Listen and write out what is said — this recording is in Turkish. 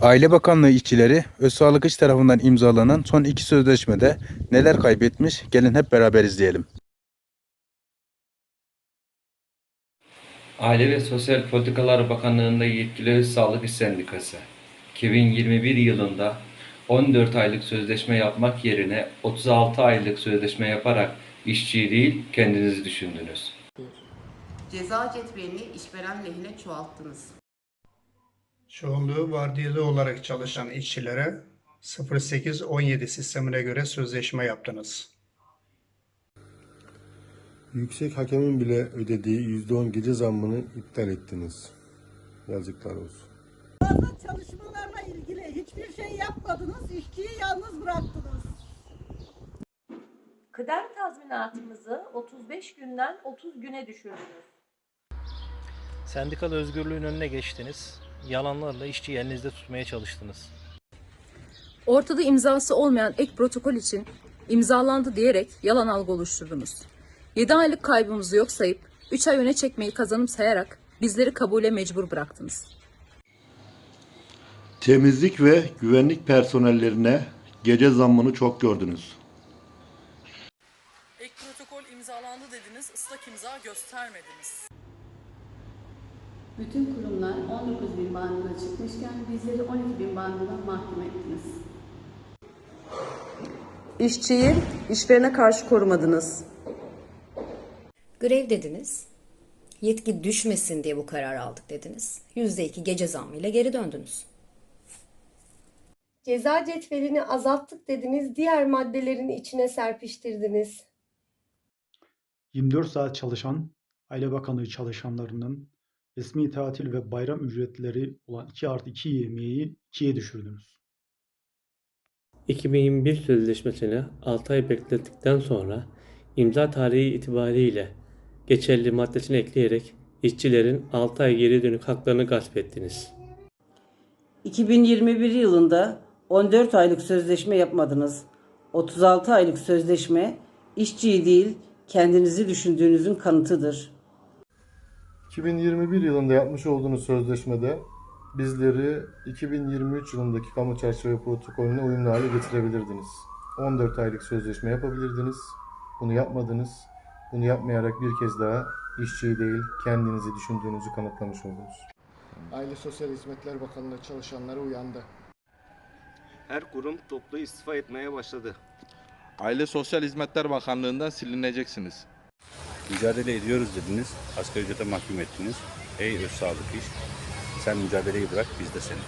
Aile Bakanlığı işçileri Öz Sağlık İş tarafından imzalanan son iki sözleşmede neler kaybetmiş? Gelin hep beraber izleyelim. Aile ve Sosyal Politikalar Bakanlığı'nda yetkili Öz Sağlık İş Sendikası 2021 yılında 14 aylık sözleşme yapmak yerine 36 aylık sözleşme yaparak işçiyi değil kendinizi düşündünüz. Ceza cetvelini işveren lehine çoğalttınız. Çoğunluğu vardiyalı olarak çalışan işçilere 08-17 sistemine göre sözleşme yaptınız. Yüksek hakemin bile ödediği %10 gece zammını iptal ettiniz. Yazıklar olsun. Bazı çalışmalarla ilgili hiçbir şey yapmadınız, işçiyi yalnız bıraktınız. Kıdem tazminatımızı 35 günden 30 güne düşürdünüz. Sendikal özgürlüğün önüne geçtiniz. Yalanlarla işçiyi elinizde tutmaya çalıştınız. Ortada imzası olmayan ek protokol için imzalandı diyerek yalan algı oluşturdunuz. 7 aylık kaybımızı yok sayıp 3 ay öne çekmeyi kazanım sayarak bizleri kabule mecbur bıraktınız. Temizlik ve güvenlik personellerine gece zammını çok gördünüz. Ek protokol imzalandı dediniz, ıslak imza göstermediniz. Bütün kurumlar 19 bin bandına çıkmışken bizleri 12 bin bandına mahkum ettiniz. İşçiyi işverene karşı korumadınız. Grev dediniz. Yetki düşmesin diye bu kararı aldık dediniz. %2 gece zammıyla geri döndünüz. Ceza cetvelini azalttık dediniz, diğer maddelerin içine serpiştirdiniz. 24 saat çalışan Aile Bakanlığı çalışanlarının resmi tatil ve bayram ücretleri olan 2 artı 2 yemeği 2'ye düşürdünüz. 2021 sözleşmesini 6 ay beklettikten sonra imza tarihi itibariyle geçerli maddesini ekleyerek işçilerin 6 ay geri dönük haklarını gasp ettiniz. 2021 yılında 14 aylık sözleşme yapmadınız. 36 aylık sözleşme işçiyi değil kendinizi düşündüğünüzün kanıtıdır. 2021 yılında yapmış olduğunuz sözleşmede bizleri 2023 yılındaki kamu çerçeve protokolüne uyumlu hale getirebilirdiniz. 14 aylık sözleşme yapabilirdiniz. Bunu yapmadınız. Bunu yapmayarak bir kez daha işçiyi değil kendinizi düşündüğünüzü kanıtlamış oldunuz. Aile Sosyal Hizmetler Bakanlığı çalışanları uyandı. Her kurum toplu istifa etmeye başladı. Aile Sosyal Hizmetler Bakanlığı'ndan silineceksiniz. Mücadele ediyoruz dediniz. Asgari ücrete mahkum ettiniz. Ey öz sağlık iş. Sen mücadeleyi bırak biz de seni.